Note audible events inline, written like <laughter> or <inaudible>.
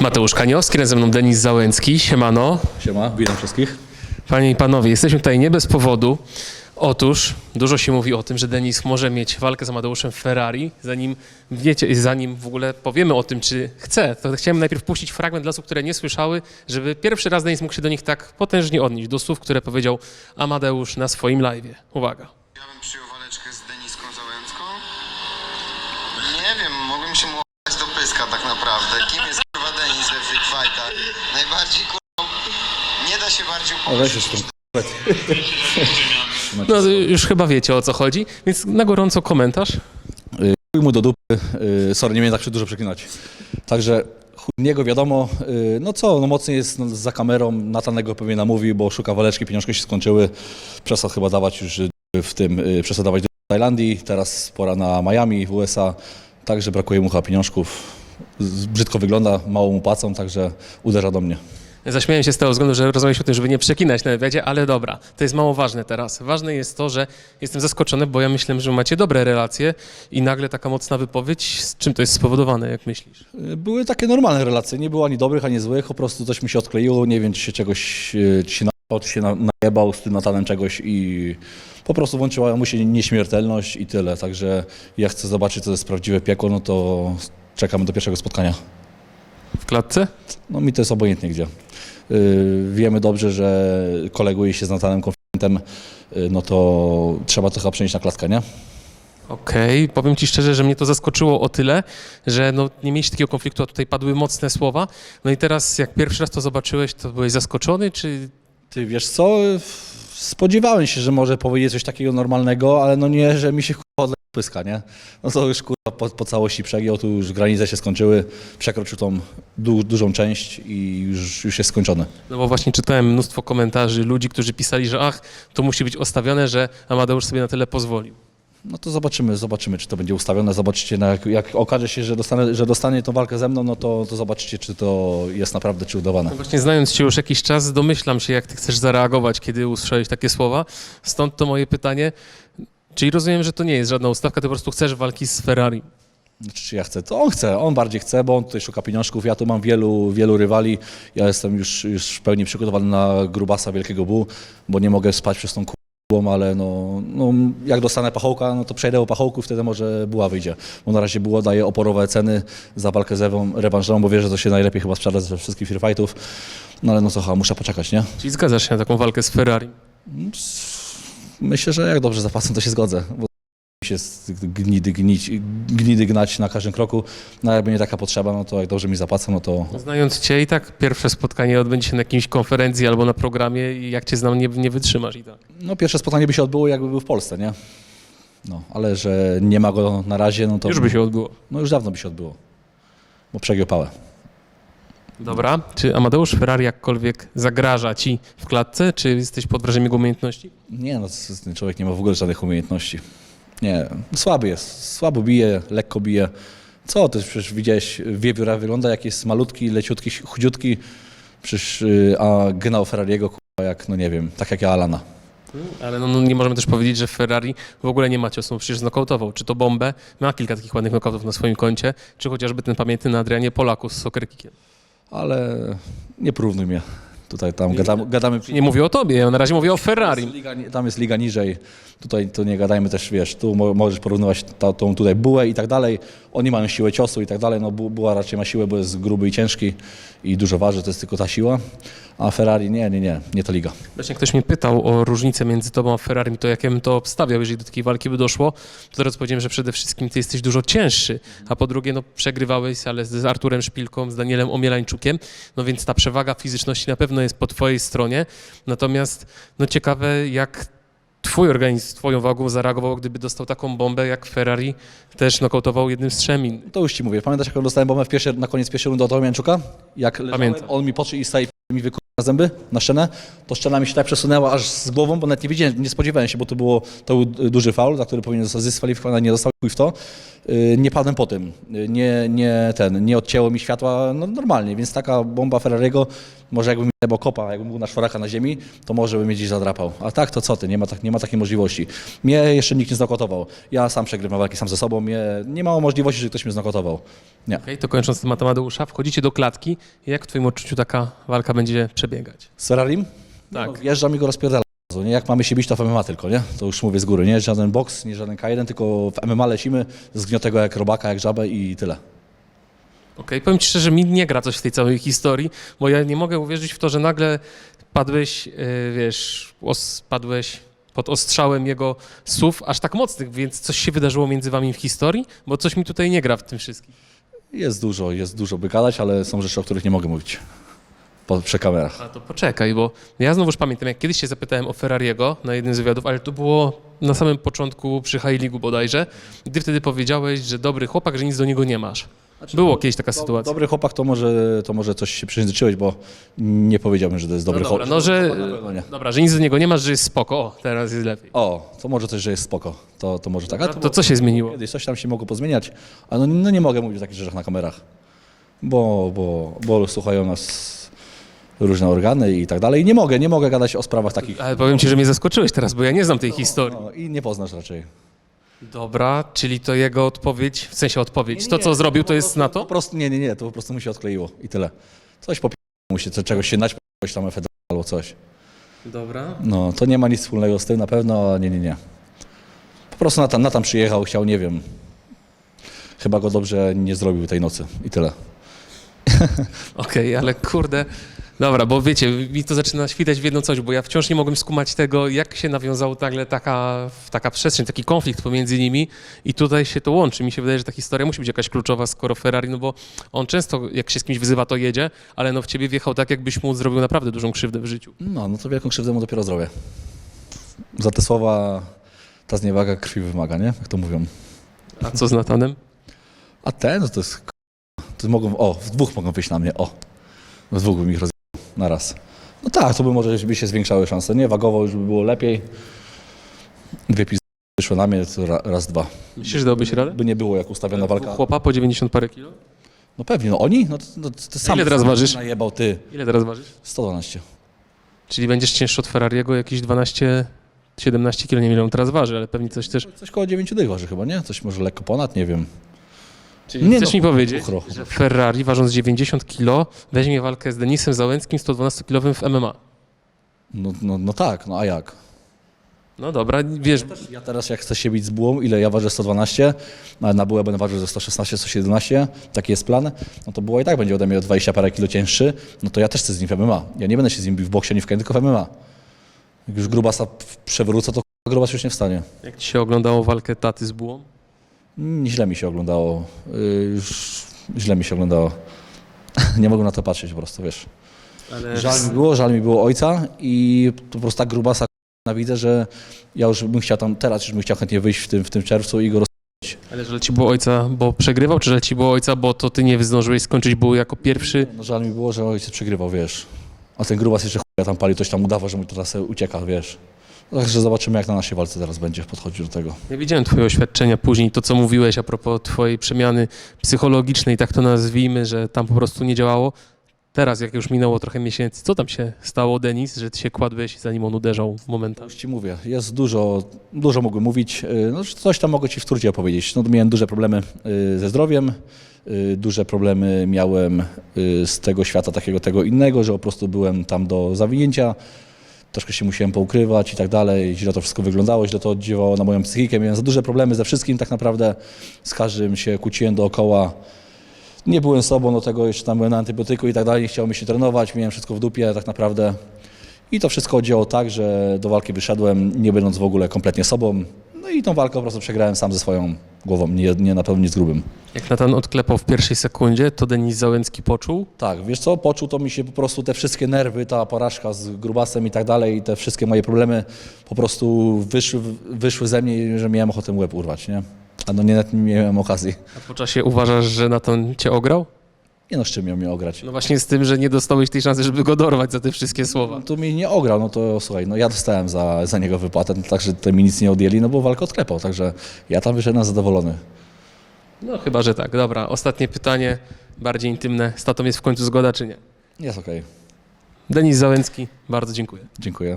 Mateusz Kaniowski, razem ze mną Denis Załęcki. Siemano. Siema, witam wszystkich. Panie i panowie, jesteśmy tutaj nie bez powodu. Otóż dużo się mówi o tym, że Denis może mieć walkę z Amadeuszem Ferrari. Zanim wiecie, zanim w ogóle powiemy o tym, czy chce, to chciałem najpierw puścić fragment dla osób, które nie słyszały, żeby pierwszy raz Denis mógł się do nich tak potężnie odnieść, do słów, które powiedział Amadeusz na swoim live'ie. Uwaga. Ja bym przyjął waleczkę z Deniską Załęcką. Nie wiem, mogłem się mu o***ać do pyska tak naprawdę. Kim jest kurwa Denis we Freak Fightach? Najbardziej kurwa... Nie da się bardziej A weź już tą No już chyba wiecie o co chodzi, więc na gorąco komentarz. chuj mu do dupy. Yy, sorry, nie miałem tak się dużo przeklinać. Także chuj niego wiadomo, yy, no co, no mocniej jest no, za kamerą, Natanego pewnie namówi, bo szuka waleczki, pieniążki się skończyły. Przestał chyba dawać już w tym, yy, przestał dawać do Tajlandii, teraz pora na Miami w USA, także brakuje mu chyba pieniążków. Brzydko wygląda, mało mu płacą, także uderza do mnie. Zaśmiałem się z tego względu, że rozmawialiśmy o tym, żeby nie przekinać na wywiadzie, ale dobra, to jest mało ważne teraz. Ważne jest to, że jestem zaskoczony, bo ja myślałem, że macie dobre relacje i nagle taka mocna wypowiedź. Z czym to jest spowodowane, jak myślisz? Były takie normalne relacje, nie było ani dobrych, ani złych, po prostu coś mi się odkleiło, nie wiem, czy się czegoś, e, czy się napał, czy się na- najebał z tym Natanem czegoś i po prostu włączyła mu się nieśmiertelność i tyle, także ja chcę zobaczyć, co to jest prawdziwe piekło, no to czekamy do pierwszego spotkania. W klatce? No mi to jest obojętnie gdzie. Yy, wiemy dobrze, że koleguje się z Natanem konfidentem, yy, no to trzeba to chyba przenieść na klatkę, nie? Okej, powiem ci szczerze, że mnie to zaskoczyło o tyle, że no, nie mieliście takiego konfliktu, a tutaj padły mocne słowa. No i teraz, jak pierwszy raz to zobaczyłeś, to byłeś zaskoczony, czy Ty wiesz co, spodziewałem się, że może powiedzieć coś takiego normalnego, ale no nie, że mi się kurwa odleje pyska, nie? No to już kurwa po, po całości przegiął, tu już granice się skończyły, przekroczył tą du, dużą część i już, już jest skończony. No bo właśnie czytałem mnóstwo komentarzy ludzi, którzy pisali, że ach, to musi być ustawione, że Amadeusz sobie na tyle pozwolił. No to zobaczymy, zobaczymy, czy to będzie ustawione, zobaczycie, na jak, jak okaże się, że, dostanę, że dostanie tą walkę ze mną, no to, to zobaczycie, czy to jest naprawdę, czy udawane. No właśnie znając Cię już jakiś czas, domyślam się, jak Ty chcesz zareagować, kiedy usłyszałeś takie słowa. Stąd to moje pytanie. Czyli rozumiem, że to nie jest żadna ustawka, Ty po prostu chcesz walki z Ferrari. Znaczy, czy ja chcę? To on chce, on bardziej chce, bo on tutaj szuka pieniążków. Ja tu mam wielu, wielu rywali. Ja jestem już, już w pełni przygotowany na grubasa Wielkiego Bu, bo nie mogę spać przez tą kubą, ale no, no, jak dostanę pachołka, no to przejdę o pachołku, wtedy może buła wyjdzie. Bo na razie buła daje oporowe ceny za walkę z Ewą rewanżową, bo wie, że to się najlepiej chyba sprzeda ze wszystkich free fightów. No ale no co, muszę poczekać, nie? Czyli zgadzasz się na taką walkę z Ferrari. Myślę, że jak dobrze zapłacą, to się zgodzę. Bo się gnidy, gnić, gnidy gnać na każdym kroku. No jakby nie taka potrzeba, no to jak dobrze mi zapłacą, no to Znając Cię i tak pierwsze spotkanie odbędzie się na jakiejś konferencji albo na programie i jak Cię znam, nie, nie wytrzymasz i tak. no pierwsze spotkanie by się odbyło, jakby był w Polsce, nie? No, ale że nie ma go na razie, no to... Już by się odbyło. No już dawno by się odbyło, bo przegiął pałę. Dobra. Czy Amadeusz Ferrari jakkolwiek zagraża Ci w klatce, czy jesteś pod wrażeniem jego umiejętności? Nie, no c- ten człowiek nie ma w ogóle żadnych umiejętności. Nie, słaby jest, słabo bije, lekko bije. Co, ty przecież widziałeś, wiewióra wygląda jak jest malutki, leciutki, chudziutki, przecież, y, a gnał Ferrariego, kurwa, jak, no nie wiem, tak jak ja Alana. Ale no, no, nie możemy też powiedzieć, że Ferrari w ogóle nie ma ciosu, no przecież znokautował. Czy to bombę, ma kilka takich ładnych nokautów na swoim koncie, czy chociażby ten pamiętny na Adrianie Polaku z Soccer Kickiem. Ale nie porównuj mnie. Tutaj, tam gadamy, gadamy Nie mówię o tobie, ja na razie mówię o Ferrari. Liga, tam jest liga niżej. Tutaj to nie gadajmy też, wiesz, tu mo- możesz porównywać ta, tą tutaj bułę i tak dalej. Oni mają siłę ciosu i tak dalej. No Bu- buła raczej ma siłę, bo jest gruby i ciężki i dużo waży, to jest tylko ta siła. A Ferrari nie, nie, nie, nie to liga. Właśnie ktoś mnie pytał o różnicę między tobą a Ferrari, to jak ja bym to obstawiał, jeżeli do takiej walki by doszło, to teraz powiedziałem, że przede wszystkim ty jesteś dużo cięższy, a po drugie, no przegrywałeś, ale z Arturem Szpilką, z Danielem Omielańczukiem, no więc ta przewaga fizyczności na pewno jest po twojej stronie, natomiast no ciekawe, jak twój organizm, twoją wagą zareagował, gdyby dostał taką bombę, jak Ferrari też nokautował jednym strzem. To już ci mówię. Pamiętasz, jak dostałem bombę w pierwszej, na koniec pierwszej rundy od Ormianczuka? Jak leżałem, Pamiętam. on mi podszedł i staje mi wykurzył na zęby, na szczenę, to szczena mi się tak przesunęła aż z głową, bo nawet nie wiedziałem, nie spodziewałem się, bo to, było, to był duży faul, za który powinien zostać zdyskwalifikowany, nie został chuj w to. Yy, Nie padłem po tym, Yy, nie, nie, ten, nie odcięło mi światła no, normalnie, więc taka bomba Ferrariego, może jakbym miał kopa, jakbym był na czworaka na ziemi, to może by mnie gdzieś zadrapał. A tak, to co ty, nie ma, tak, nie ma takiej możliwości. Mnie jeszcze nikt nie znokautował. Ja sam przegrywam walki sam ze sobą, mnie, nie ma możliwości, że ktoś mnie znokautował. Nie. Okej, to kończąc temat Amadeusza, wchodzicie do klatki. Jak w twoim odczuciu taka walka będzie przebiegać? Z Ferrarim? Tak. No, wjeżdżam i go rozpierdala. Nie? Jak mamy się bić, to w MMA tylko, nie? To już mówię z góry, nie? Żaden boks, nie żaden K1, tylko w MMA lecimy, zgniotę go jak robaka, jak żabę i tyle. Okej, powiem ci szczerze, mi nie gra coś w tej całej historii, bo ja nie mogę uwierzyć w to, że nagle padłeś, yy, wiesz, os, padłeś pod ostrzałem jego słów aż tak mocnych, więc coś się wydarzyło między wami w historii? Bo coś mi tutaj nie gra w tym wszystkim. Jest dużo, jest dużo by gadać, ale są rzeczy, o których nie mogę mówić po, przy kamerach. A to poczekaj, bo ja znowuż pamiętam, jak kiedyś się zapytałem o Ferrariego na jednym z wywiadów, ale to było na samym początku przy High League bodajże. Ty wtedy powiedziałeś, że dobry chłopak, że nic do niego nie masz. Było kiedyś taka Do, sytuacja. dobry chłopak to może, to może coś się przejęzyczyłeś, bo nie powiedziałbym, że to jest dobry no dobra, chłopak. no że, dobra, że nic do niego nie masz, że jest spoko. O, teraz jest lepiej. O, to może coś, że jest spoko. To, to może tak. A No To co się zmieniło? Kiedyś coś tam się mogło pozmieniać, ale no, no nie mogę mówić o takich rzeczach na kamerach, bo, bo, bo słuchają nas różne organy i tak dalej. Nie mogę, nie mogę gadać o sprawach takich. Ale powiem ci, że mnie zaskoczyłeś teraz, bo ja nie znam tej historii. No, I nie poznasz raczej. Dobra, czyli to jego odpowiedź, w sensie odpowiedź, to co zrobił, to jest na Po to? prostu, nie, nie, nie, to po prostu mu się odkleiło i tyle. Coś po mu się, co- czegoś się coś tam efekt albo coś. Dobra. No, to nie ma nic wspólnego z tym na pewno, a nie, nie, nie. Po prostu Natan, Natan przyjechał, chciał, nie wiem, chyba go dobrze nie zrobił tej nocy i tyle. Okej, ale kurde. Dobra, bo wiecie, mi to zaczyna świtać w jedno coś, bo ja wciąż nie mogłem skumać tego, jak się nawiązała nagle taka, taka przestrzeń, taki konflikt pomiędzy nimi i tutaj się to łączy. Mi się wydaje, że ta historia musi być jakaś kluczowa, skoro Ferrari, no bo on często, jak się z kimś wyzywa, to jedzie, ale no w ciebie wjechał tak, jakbyś mu zrobił naprawdę dużą krzywdę w życiu. No, no to wielką krzywdę mu dopiero zrobię. Za te słowa ta zniewaga krwi wymaga, nie? Jak to mówią. A co z Natanem? A ten, no to jest... To mogą, o, w dwóch mogą wyjść na mnie, o. W dwóch bym ich rozjechał na raz. No tak, to by może by się zwiększały szanse, nie? Wagowo już by było lepiej. Dwie pizdy wyszły na mnie, to ra, raz, dwa. Myślisz, że dałbyś radę? By nie było jak ustawiona walka. Chłopa po 90 parę kilo? No pewnie, no oni? No to, no, ty sam Ile teraz ważysz? Najebał ty. Ile teraz ważysz? 112. Czyli będziesz cięższy od Ferrariego, jakieś 12, 17 kilo, nie wiem ile on teraz waży, ale pewnie coś też... Coś koło 9 dych waży chyba, nie? Coś może lekko ponad, nie wiem. Czyli Nie chcesz no, mi powiedzieć, że Ferrari ważąc 90 kilo weźmie walkę z Denisem Załęckim 112-kilowym w MMA. No, no, no tak, no a jak? No dobra, wiesz, Ja teraz jak chcę się bić z bułą, ile ja ważę 112, a na bułę będę ważył ze 116, 117, taki jest plan, no to buła i tak będzie ode mnie o 20 parę kilo cięższy, no to ja też chcę z nim w MMA. Ja nie będę się z nim bił w boksie, nie w KN, tylko w MMA. Jak już grubasa przewrócę, to grubas już nie wstanie. jak ci się oglądało walkę taty z bułą? Źle mi się oglądało, yy, już źle mi się oglądało. <laughs> nie mogłem na to patrzeć po prostu, wiesz. Ale... Żal mi było, żal mi było ojca i po prostu tak grubasa widzę, że ja już bym chciał tam, teraz już bym chciał chętnie wyjść w tym, w tym czerwcu i go roz... Ale żal ci było ojca, bo przegrywał, czy żal ci było ojca, bo to ty nie zdążyłeś skończyć buły jako pierwszy? No, żal mi było, że ojciec przegrywał, wiesz. A ten grubas jeszcze chuja tam pali, coś tam udawa, że mu teraz ucieka, wiesz. Także zobaczymy, jak na naszej walce teraz będzie podchodził do tego. Ja widziałem twoje oświadczenia później, to co mówiłeś a propos twojej przemiany psychologicznej, tak to nazwijmy, że tam po prostu nie działało. Teraz, jak już minęło trochę miesięcy, co tam się stało, Denis, że ty się kładłeś, zanim on uderzał w momentach? Już ci mówię, jest dużo, dużo mogłem mówić. Yy, No, coś tam mogę ci w turcie opowiedzieć. No, miałem duże problemy yy, ze zdrowiem, yy, duże problemy miałem z tego świata takiego, tego innego, że po prostu byłem tam do zawinięcia. Troszkę się musiałem poukrywać i tak dalej. Źle to wszystko wyglądało, źle to oddziałało na moją psychikę. Miałem za duże problemy ze wszystkim tak naprawdę. Z każdym się kłóciłem dookoła. Nie byłem sobą do tego, jeszcze tam byłem na antybiotyku i tak dalej. Nie chciało mi się trenować, miałem wszystko w dupie tak naprawdę. I to wszystko oddziałało tak, że do walki wyszedłem, nie będąc w ogóle kompletnie sobą. No i tą walkę po prostu przegrałem sam ze swoją głową, nie, nie na pewno nie z grubym. Jak Natan odklepał w pierwszej sekundzie, to Denis Załęcki poczuł, Tak, wiesz co, poczuł to mi się po prostu te wszystkie nerwy, ta porażka z grubasem i tak dalej, i te wszystkie moje problemy po prostu wyszły, wyszły ze mnie, że miałem ochotę łeb urwać, nie? A no nie, nie miałem okazji. a po czasie uważasz, że Natan cię ograł? Nie no, z czym miał mnie ograć. No właśnie z tym, że nie dostałeś tej szansy, żeby go dorwać za te wszystkie słowa. Tu mi nie ograł, no to słuchaj, no ja dostałem za, za niego wypłatę, no, także to mi nic nie odjęli, no bo walkę odklepał, także ja tam wyszedłem zadowolony. No chyba, że tak. Dobra, ostatnie pytanie, bardziej intymne. Z tatą jest w końcu zgoda, czy nie? Jest okej, Denis Załęcki, bardzo dziękuję. dziękuję.